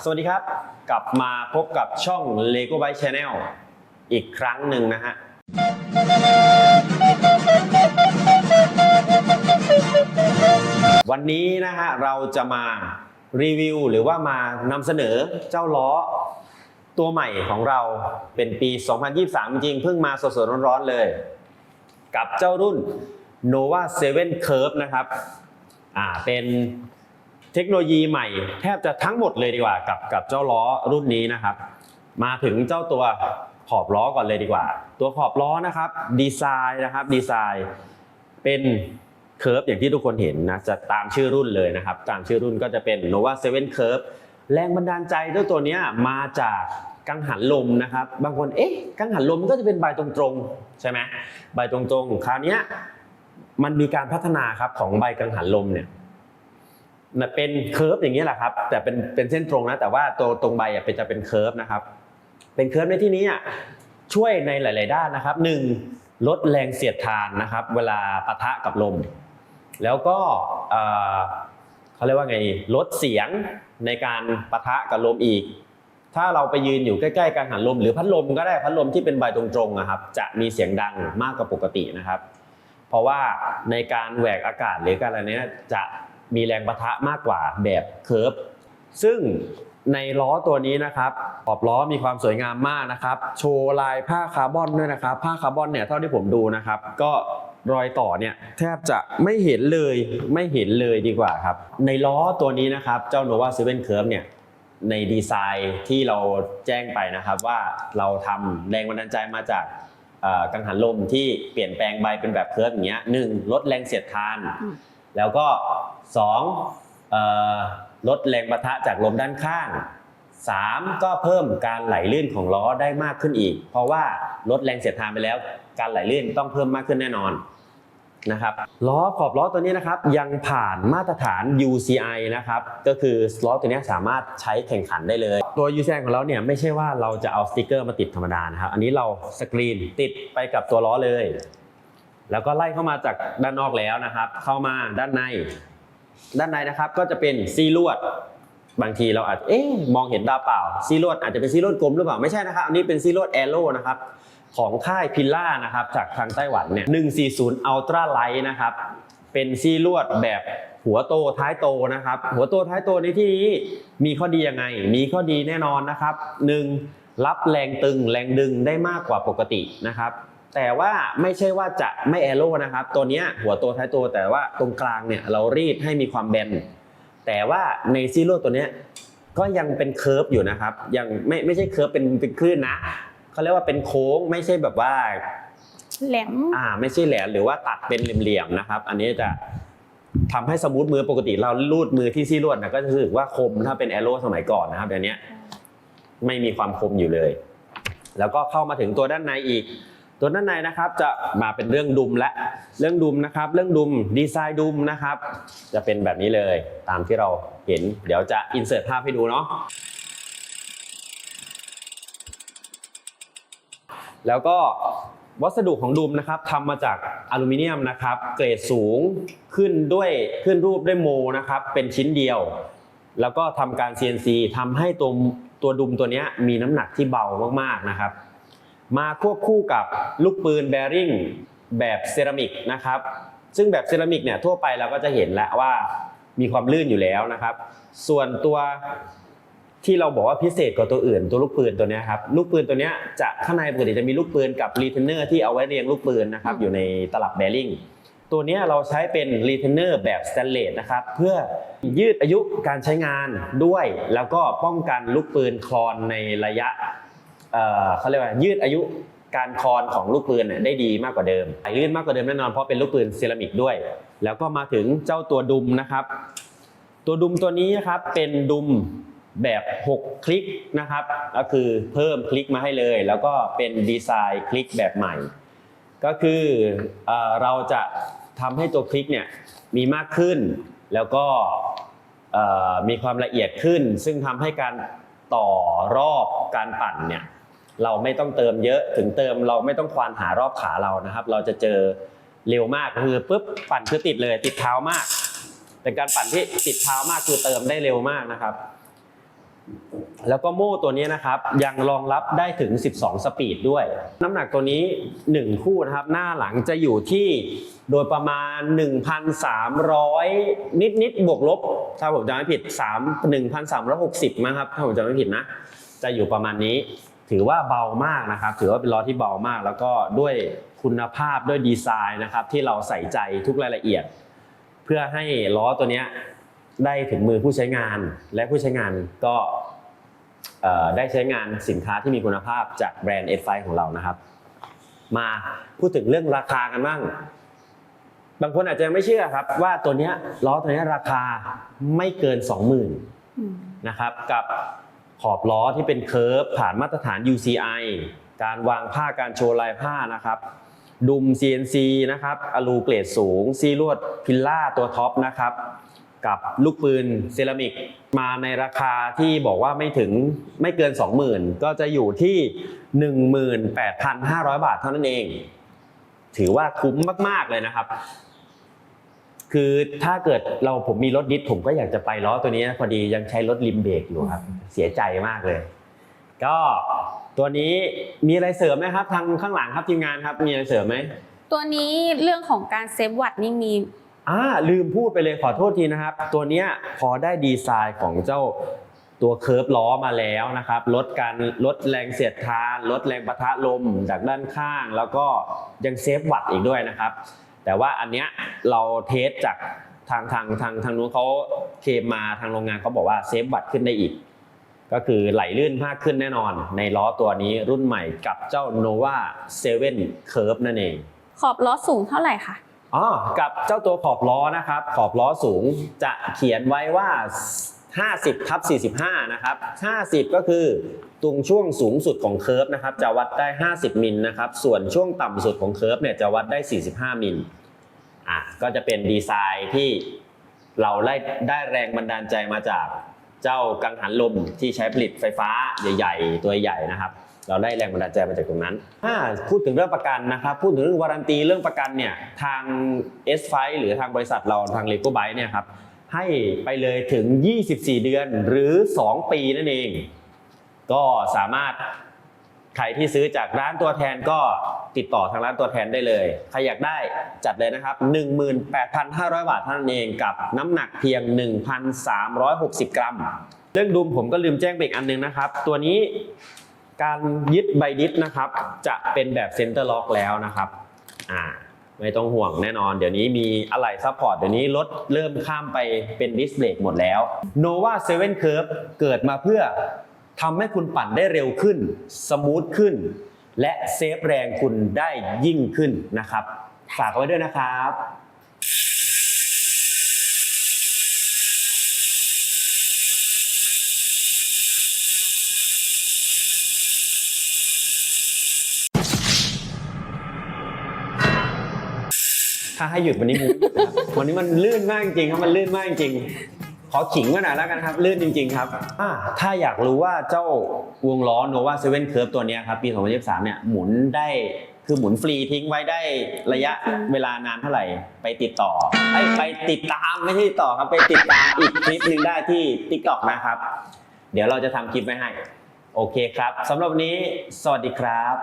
สวัสดีครับ กลับมาพบกับช่อง Lego Byte Channel อีกครั้งหนึ่งนะฮะ วันนี้นะฮะเราจะมารีวิวหรือว่ามานำเสนอเจ้าล้อตัวใหม่ของเราเป็นปี 2023 จริงเพิ่งมาสดๆร้อนๆเลย กับเจ้ารุ่น Nova 7 Curve นะครับ อ่าเป็น เทคโนโลยีใหม่แทบจะทั้งหมดเลยดีกว่ากับกับเจ้าล้อรุ่นนี้นะครับ มาถึงเจ้าตัวขอบล้อก่อนเลยดีกว่า ตัวขอบล้อนะครับดีไซน์นะครับดีไซน์เป็นเคิร์ฟอย่างที่ทุกคนเห็นนะจะตามชื่อรุ่นเลยนะครับ ตามชื่อรุ่นก็จะเป็น Nova 7 Curve แรงบันดาลใจเจ้าตัวนี้มาจากกังหันลมนะครับ บางคนเอ๊ะกังหันลมมันก็จะเป็นใบตรงๆใช่ไหมใบตรงๆคราวนี้มันมีการพัฒนาครับของใบกังหันลมเนี่ย เป็นเคิร์ฟอย่างนี้ยแหละครับ แต่เป็นเป็นเส้นตรงนะแต่ว่าตัวตรงใบอะเป็นจะเป็นเคิร์ฟนะครับ เป็นเคิร์ฟในที่นี้ช่วยในหลาย ๆ ด้านนะครับหนึ่งลดแรงเสียดทานนะครับ เวลาปะทะกับลม แล้วก็เอ่อเขาเรียกว่าไงลดเสียงในการปะทะกับลมอีก ถ้าเราไปยืนอยู่ใกล้ๆกังหันลม หรือพัดลมก็ได้พัดลมที่เป็นใบตรงๆนะครับ จะมีเสียงดังมากกว่าปกตินะครับ เพราะว่าในการแหวกอากาศหรือการอะไรเนี้ยจะ มีแรงปะทะมากกว่าแบบเคิร์ฟซึ่งในล้อตัวนี้นะครับขอบล้อมีความสวยงามมากนะครับ โชว์ลายผ้าคาร์บอนด้วยนะครับ ผ้าคาร์บอนเนี่ยเท่าที่ผมดูนะครับ ก็รอยต่อเนี่ยแทบจะไม่เห็นเลยไม่เห็นเลยดีกว่าครับ ในล้อตัวนี้นะครับ เจ้า Nova 7 Curve เนี่ยในดีไซน์ที่เราแจ้งไปนะครับว่าเราทำแรงบันดาลใจมาจากเอ่อกังหันลมที่เปลี่ยนแปลงใบเป็นแบบเคิร์ฟอย่างเงี้ยหนึ่งลดแรงเสียดทานอืมแล้วก็ สองลดแรงปะทะจากลมด้านข้างสามก็เพิ่มการไหลลื่นของล้อได้มากขึ้นอีก เพราะว่าลดแรงเสียดทานไปแล้ว การไหลลื่นต้องเพิ่มมากขึ้นแน่นอนนะครับล้อขอบล้อตัวนี้นะครับยังผ่านมาตรฐาน UCI นะครับก็คือล้อตัวนี้สามารถใช้แข่งขันได้เลย ตัว UCI ของเราเนี่ยไม่ใช่ว่าเราจะเอาสติกเกอร์มาติดธรรมดานะครับอันนี้เราสกรีนติดไปกับตัวล้อเลย แล้วก็ไล่เข้ามาจากด้านนอกแล้วนะครับ เข้ามาด้านใน ด้านในนะครับก็จะเป็นซีลวด บางทีเราอาจเอ๊ะมองเห็นดาเปล่าซีลวดอาจจะเป็นซีลวดกลมหรือเปล่าไม่ใช่นะครับ อันนี้เป็นซีลวดแอโร่นะครับของค่ายพิลล่านะครับจากทางไต้หวันเนี่ย140 Ultra Light นะครับเป็นซีลวดแบบหัวโตท้ายโตนะครับ หัวโตท้ายโตในที่นี้มีข้อดียังไง มีข้อดีแน่นอนนะครับหนึ่งรับแรงตึงแรงดึงได้มากกว่าปกตินะครับ แต่ว่าไม่ใช่ว่าจะไม่แอโร่นะครับ ตัวเนี้ยหัวโตท้ายโตแต่ว่าตรงกลางเนี่ยเรารีดให้มีความแบน แต่ว่าในซีโร่ตัวเนี้ยก็ยังเป็นเคิร์ฟอยู่นะครับ ยังไม่ไม่ใช่เคิร์ฟเป็นเป็นคลื่นนะเขาเรียกว่าเป็นโค้งไม่ใช่แบบว่าแหลมอ่าไม่ใช่แหลมหรือว่าตัดเป็นเหลี่ยมๆนะครับ อันนี้จะทำให้สมูทมือปกติเราลูดมือที่ซี่ลวดนะก็จะรู้สึกว่าคมถ้าเป็นแอโร่สมัยก่อนนะครับเดี๋ยวนี้ไม่มีความคมอยู่เลย แล้วก็เข้ามาถึงตัวด้านในอีก ตัวด้านในนะครับจะมาเป็นเรื่องดุมและเรื่องดุมนะครับ เรื่องดุมดีไซน์ดุมนะครับ จะเป็นแบบนี้เลยตามที่เราเห็น เดี๋ยวจะอินเสิร์ตภาพให้ดูเนาะแล้วก็วัสดุของดุมนะครับทำมาจากอลูมิเนียมนะครับ เกรดสูงขึ้นด้วยขึ้นรูปด้วยโมนะครับ เป็นชิ้นเดียว แล้วก็ทำการ CNC ทำให้ตัวตัวดุมตัวนี้มีน้ำหนักที่เบามากๆนะครับ มาควบคู่กับลูกปืนแบริ่งแบบเซรามิกนะครับ ซึ่งแบบเซรามิกเนี่ยทั่วไปเราก็จะเห็นแล้วว่ามีความลื่นอยู่แล้วนะครับ ส่วนตัวที่เราบอกว่าพิเศษกว่าตัวอื่นตัวลูกปืนตัวนี้ครับลูกปืนตัวนี้จะข้างในปกติจะมีลูกปืนกับรีเทนเนอร์ที่เอาไว้เรียงลูกปืนนะครับอยู่ในตลับแบริ่งตัวนี้เราใช้เป็นรีเทนเนอร์แบบสแตนเลสนะครับเพื่อยืดอายุการใช้งานด้วย แล้วก็ป้องกันลูกปืนคลอนในระยะ เขาเรียกว่ายืดอายุการคอนของลูกปืนเนี่ยได้ดีมากกว่าเดิมไหลลื่นมากกว่าเดิมแน่นอนเพราะเป็นลูกปืนเซรามิกด้วย แล้วก็มาถึงเจ้าตัวดุมนะครับ ตัวดุมตัวนี้นะครับเป็นดุมแบบ 6 คลิกนะครับก็คือเพิ่มคลิกมาให้เลย แล้วก็เป็นดีไซน์คลิกแบบใหม่ ก็คือเอเราจะทำให้ตัวคลิกเนี่ยมีมากขึ้น แล้วก็มีความละเอียดขึ้น ซึ่งทำให้การต่อรอบการปั่นเนี่ย เราไม่ต้องเติมเยอะถึงเติมเราไม่ต้องควานหารอบขาเรานะครับ เราจะเจอเร็วมากคือปุ๊บปั่นคือติดเลย ติดเท้ามาก เป็นการปั่นที่ติดเท้ามากคือเติมได้เร็วมากนะครับ แล้วก็โม่ตัวนี้นะครับ ยังรองรับได้ถึง 12 สปีดด้วย น้ำหนักตัวนี้ 1 คู่นะครับ หน้าหลังจะอยู่ที่โดยประมาณ 1,300 นิดนิดบวกลบ ถ้าผมจำไม่ผิด 3 1,360 มั้งครับ ถ้าผมจำไม่ผิดนะ จะอยู่ประมาณนี้ ถือว่าเบามากนะครับ ถือว่าเป็นล้อที่เบามาก แล้วก็ด้วยคุณภาพด้วยดีไซน์นะครับ ที่เราใส่ใจทุกรายละเอียด เพื่อให้ล้อตัวนี้ได้ถึงมือผู้ใช้งานและผู้ใช้งานก็ได้ใช้งานสินค้าที่มีคุณภาพจากแบรนด์ S5 ของเรานะครับ มาพูดถึงเรื่องราคากันบ้าง บางคนอาจจะไม่เชื่อครับ ว่าตัวนี้ล้อตัวนี้ราคาไม่เกิน 20,000นะครับกับ ขอบล้อที่เป็นเคิร์ฟผ่านมาตรฐาน UCI การวางผ้าการโชว์ลายผ้านะครับ ดุม CNC นะครับอลูเกรดสูง ซีลวดพิลล่าตัวท็อปนะครับกับลูกปืนเซรามิกมาในราคาที่บอกว่าไม่ถึงไม่เกิน 20,000 ก็จะอยู่ที่ 18,500 บาทเท่านั้นเอง ถือว่าคุ้มมาก ๆ เลยนะครับ คือถ้าเกิดเราผมมีรถดิสผมก็อยากจะไปล้อตัวนี้นะพอดียังใช้รถริมเบรกอยู่ครับ เสียใจมากเลย ก็ตัวนี้มีอะไรเสริมไหมครับ ทางข้างหลังครับทีมงานครับ มีอะไรเสริมไหมตัวนี้เรื่องของการเซฟวัตต์นี่มีอ่าลืมพูดไปเลยขอโทษทีนะครับ ตัวเนี้ยพอได้ดีไซน์ของเจ้าตัวเคิร์ฟล้อมาแล้วนะครับลดการลดแรงเสียดทาน ลดแรงประทะลมจากด้านข้าง แล้วก็ยังเซฟวัตต์อีกด้วยนะครับ แต่ว่าอันเนี้ยเราเทสจากทางทางทางทางนู้นเขาเคลมมาทางโรงงานเขาบอกว่าเซฟวัตต์ขึ้นได้อีก ก็คือไหลลื่นมากขึ้นแน่นอน ในล้อตัวนี้รุ่นใหม่กับเจ้า nova 7 curve นั่นเอง ขอบล้อสูงเท่าไหร่คะอ๋อกับเจ้าตัวขอบล้อนะครับ ขอบล้อสูงจะเขียนไว้ว่า 50ทับ45 นะครับ 50 ก็คือตรงช่วงสูงสุดของเคิร์ฟนะครับ จะวัดได้ 50 มิลนะครับ ส่วนช่วงต่ำสุดของเคิร์ฟเนี่ยจะวัดได้ 45 มิลอะก็จะเป็นดีไซน์ที่เราได้ได้แรงบันดาลใจมาจากเจ้ากังหันลมที่ใช้ผลิตไฟฟ้าใหญ่ๆ ตัวใหญ่นะครับ เราได้แรงบันดาลใจมาจากตรงนั้นถ้าพูดถึงเรื่องประกันนะครับ พูดถึงเรื่องวารันตีเรื่องประกันเนี่ยทาง S5 หรือทางบริษัทเราทาง l e g o b y t e เนี่ยครับ ให้ไปเลยถึง 24 เดือนหรือ 2 ปีนั่นเอง ก็สามารถใครที่ซื้อจากร้านตัวแทนก็ติดต่อทางร้านตัวแทนได้เลย ใครอยากได้จัดเลยนะครับ 18,500 บาทเท่านั้นเองกับน้ำหนักเพียง 1,360 กรัม เรื่องดุมผมก็ลืมแจ้งไปอีกอันหนึงนะครับ ตัวนี้การยึดใบดิสนะครับ จะเป็นแบบเซ็นเตอร์ล็อกแล้วนะครับ อ่า ไม่ต้องห่วงแน่นอน เดี๋ยวนี้มีอะไหล่ซัพพอร์ตเดี๋ยวนี้รถเริ่มข้ามไปเป็นดิสเบรกหมดแล้ว Nova 7 Curve เกิดมาเพื่อทำให้คุณปั่นได้เร็วขึ้น สมูทขึ้น และเซฟแรงคุณได้ยิ่งขึ้นนะครับ ฝากไว้ด้วยนะครับ ถ้าให้หยุดวันนี้มูไม่หยุดนะครับวันนี้มันลื่นมากจริงครับมันลื่นมากจริงขอขิงไว้หน่อยแล้วกันครับ ลื่นจริง ๆ ครับอ่าถ้าอยากรู้ว่าเจ้าวงล้อ Nova 7 Curve ตัวเนี้ยครับ ปี 2023 เนี่ยหมุนได้คือหมุนฟรีทิ้งไว้ได้ระยะเวลานานเท่าไหร่ ไปติดต่อไอ้ยไปติดตามไม่ใช่ติดต่อครับ ไปติดตามอีกคลิปหนึ่งได้ที่ TikTok นะครับ เดี๋ยวเราจะทำคลิปไว้ให้ โอเคครับสำหรับวันนี้ สวัสดีครับ